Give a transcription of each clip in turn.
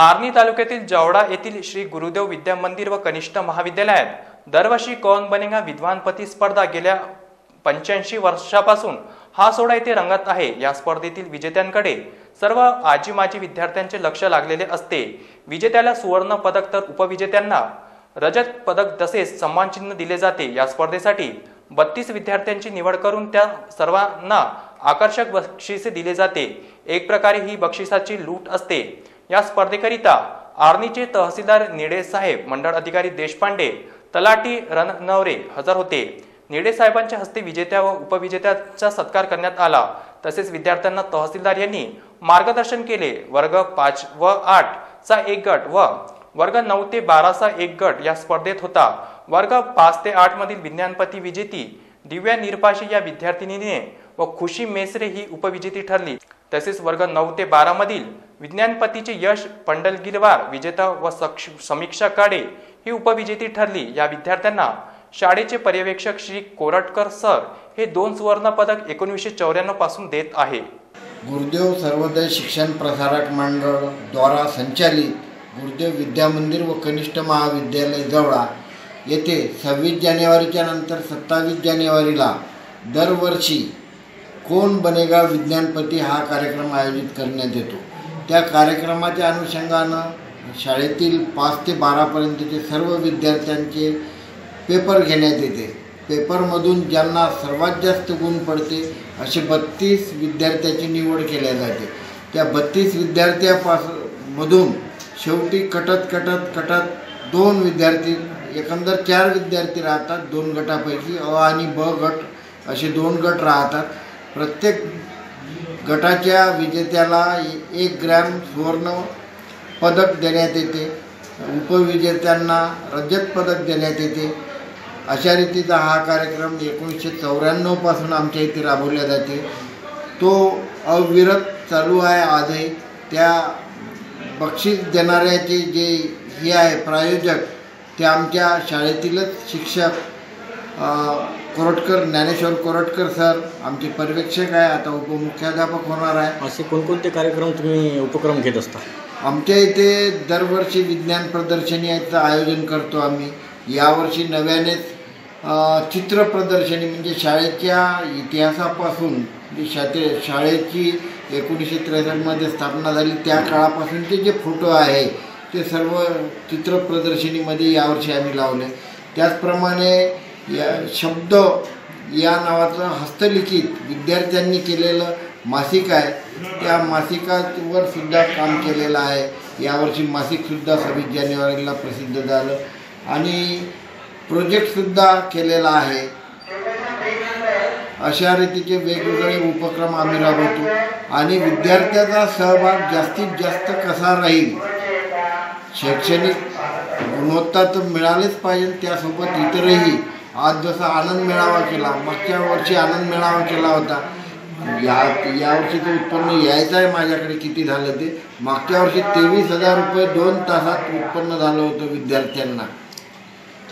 आर्णी तालुक्यातील जवडा येथील श्री गुरुदेव विद्या मंदिर व कनिष्ठ महाविद्यालयात दरवर्षी कौन बनेगा विद्वानपती स्पर्धा गेल्या पंच्याऐंशी वर्षापासून हा सोहळा येथे रंगत आहे. या स्पर्धेतील विजेत्यांकडे सर्व आजी माजी विद्यार्थ्यांचे लक्ष लागलेले असते. विजेत्याला सुवर्ण पदक तर उपविजेत्यांना रजत पदक तसेच सन्मानचिन्ह दिले जाते. या स्पर्धेसाठी बत्तीस विद्यार्थ्यांची निवड करून त्या सर्वांना आकर्षक बक्षिसे दिले जाते. एक प्रकारे ही बक्षिसाची लूट असते. या स्पर्धेकरिता आर्नीचे तहसीलदार निडे साहेब मंडळ अधिकारी देशपांडे तलाटी रणनवरे हजर होते. निडे साहेबांच्या हस्ते विजेत्या व उपविजेत्याचा सत्कार करण्यात आला. तसेच विद्यार्थ्यांना तहसीलदार यांनी मार्गदर्शन केले. वर्ग पाच व आठ चा एक गट व वर्ग नऊ ते बाराचा एक गट या स्पर्धेत होता. वर्ग पाच ते आठ मधील विज्ञानपती विजेती दिव्या निरपाशी या विद्यार्थिनीने व खुशी मेसरे ही उपविजेती ठरली. तसेच वर्ग नऊ ते बारा मधील विज्ञानपतीचे यश पंडलगिरवार विजेता व सक्ष- समीक्षा काडे ही उपविजेती ठरली. या विद्यार्थ्यांना शाळेचे पर्यवेक्षक श्री कोरटकर सर हे दोन सुवर्ण पदक एकोणीसशे चौऱ्याण्णवपासून देत आहे. गुरुदेव सर्वोदय शिक्षण प्रसारक मंडळ द्वारा संचालित गुरुदेव विद्या मंदिर व कनिष्ठ महाविद्यालय जवळा येथे सव्वीस जानेवारीच्या नंतर सत्तावीस जानेवारीला दरवर्षी कोण बनेगा विज्ञानपती हा कार्यक्रम आयोजित करण्यात येतो. त्या कार्यक्रमाच्या अनुषंगानं शाळेतील पाच ते बारापर्यंतचे सर्व विद्यार्थ्यांचे पेपर घेण्यात येते. पेपरमधून ज्यांना सर्वात जास्त गुण पडते असे बत्तीस विद्यार्थ्याची निवड केल्या जाते. त्या बत्तीस विद्यार्थ्यापास मधून शेवटी कटत कटत कटत दोन विद्यार्थी एकंदर चार विद्यार्थी राहतात. दोन गटापैकी अ आणि ब गट असे दोन गट राहतात. प्रत्येक गटाच्या विजेत्याला एक ग्रॅम सुवर्ण पदक देण्यात येते. उपविजेत्यांना रजत पदक देण्यात येते. अशा रीतीचा हा कार्यक्रम एकोणीसशे चौऱ्याण्णवपासून आमच्या इथे राबवल्या जाते. तो अविरत चालू आहे आजही. त्या बक्षीस देणाऱ्याचे जे हे आहे प्रायोजक ते आमच्या शाळेतीलच शिक्षक कोरटकर ज्ञानेश्वर कोरटकर सर आमचे पर्यवेक्षक आहे आता उपमुख्याध्यापक होणार आहे. असे कोणकोणते कार्यक्रम तुम्ही उपक्रम घेत असता? आमच्या इथे दरवर्षी विज्ञान प्रदर्शनी याचं आयोजन करतो आम्ही. यावर्षी नव्यानेच चित्र प्रदर्शनी म्हणजे शाळेच्या इतिहासापासून जी शाते शाळेची एकोणीसशे त्रेसष्टमध्ये स्थापना झाली त्या काळापासूनचे जे फोटो आहे ते सर्व चित्र प्रदर्शनीमध्ये यावर्षी आम्ही लावले. त्याचप्रमाणे या शब्द या नावाचं हस्तलिखित विद्यार्थ्यांनी केलेलं मासिक आहे. त्या मासिकावर सुद्धा काम केलेलं आहे. यावर्षी मासिकसुद्धा सव्वीस जानेवारीला प्रसिद्ध झालं. आणि प्रोजेक्टसुद्धा केलेला आहे. अशा रीतीचे वेगवेगळे उपक्रम आम्ही राबवतो. आणि विद्यार्थ्याचा सहभाग जास्तीत जास्त कसा राहील? शैक्षणिक गुणवत्ता तर मिळालीच पाहिजे. त्यासोबत इतरही आज जसा आनंद मेळावा केला मागच्या वर्षी आनंद मेळावा केला होता. या यावर्षीचं उत्पन्न यायचं आहे माझ्याकडे किती झालं ते? मागच्या वर्षी तेवीस हजार रुपये दोन तासात उत्पन्न झालं होतं विद्यार्थ्यांना.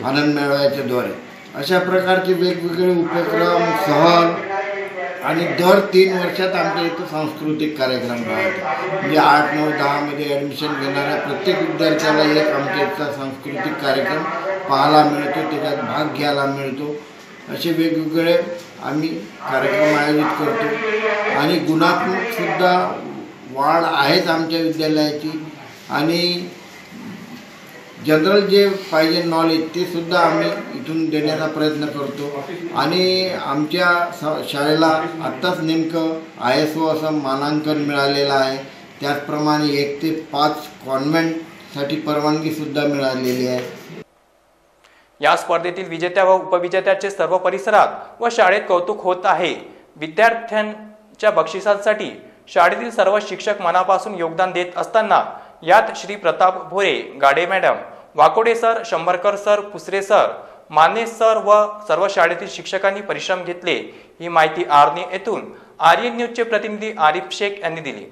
आनंद मेळाव्याच्या द्वारे. अशा प्रकारचे वेगवेगळे उपक्रम सहल आणि दर तीन वर्षात आमच्या इथं सांस्कृतिक कार्यक्रम राहतो म्हणजे आठ नऊ दहामध्ये ॲडमिशन घेणाऱ्या प्रत्येक विद्यार्थ्याला एक आमच्या इथला सांस्कृतिक कार्यक्रम पाहायला मिळतो त्याच्यात भाग घ्यायला मिळतो. असे वेगवेगळे आम्ही कार्यक्रम आयोजित करतो. आणि गुणात्मकसुद्धा वाढ आहेच आमच्या विद्यालयाची. आणि जनरल जे पाहिजे नॉलेज ते सुद्धा आम्ही इथून देण्याचा प्रयत्न करतो. आणि आमच्या स शाळेला आत्ताच नेमकं आय एस ओ असं मानांकन मिळालेलं आहे. त्याचप्रमाणे एक ते पाच कॉन्व्हेंटसाठी परवानगीसुद्धा मिळालेली आहे. या स्पर्धेतील विजेत्या व उपविजेत्याचे सर्व परिसरात व शाळेत कौतुक होत आहे. विद्यार्थ्यांच्या बक्षिसांसाठी शाळेतील सर्व शिक्षक मनापासून योगदान देत असताना यात Shri Pratap Bhore Gade madam Wakode sir Shambharkar sir Pusare sir Mane sir व सर्व शाळेतील शिक्षकांनी परिश्रम घेतले. ही माहिती आरने येथून आर्यन न्यूजचे प्रतिनिधी आरिफ शेख यांनी दिली.